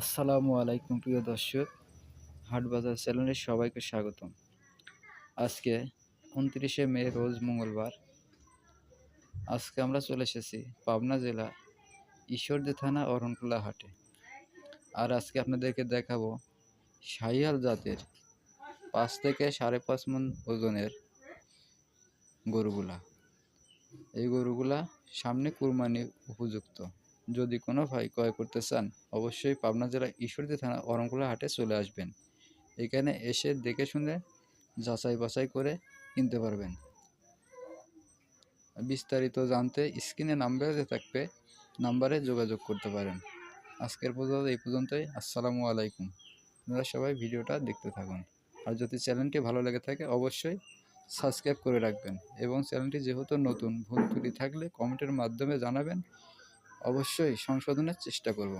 আসসালামু আলাইকুম প্রিয় দর্শক হাট বাজার চ্যানেলে সবাইকে স্বাগতম। আজকে উনত্রিশে মে, রোজ মঙ্গলবার। আজকে আমরা চলে এসেছি পাবনা জেলা ঈশ্বরদী থানা, অরণকুলা হাটে। আর আজকে আপনাদেরকে দেখাবো শাহিয়াল জাতের পাঁচ থেকে সাড়ে পাঁচ মন ওজনের গরুগুলা। এই গরুগুলা সামনে কুরবানি উপযুক্ত। যদি কোনো ভাই ক্রয় করতে চান, অবশ্যই পাবনা জেলা ঈশ্বরদী থানা অরণকুলা হাটে চলে আসবেন। এখানে এসে দেখে শুনে যাচাই বাছাই করে কিনতে পারবেন। বিস্তারিত জানতে স্ক্রিনে নাম্বারে থাকবে, নাম্বারে যোগাযোগ করতে পারেন। আজকের পর্যন্ত এই পর্যন্তই। আসসালামু আলাইকুম। আপনারা সবাই ভিডিওটা দেখতে থাকুন। আর যদি চ্যানেলটি ভালো লেগে থাকে, অবশ্যই সাবস্ক্রাইব করে রাখবেন এবং চ্যানেলটি যেহেতু নতুন, ভুল থাকলে কমেন্টের মাধ্যমে জানাবেন। অবশ্যই সংশোধনের চেষ্টা করব।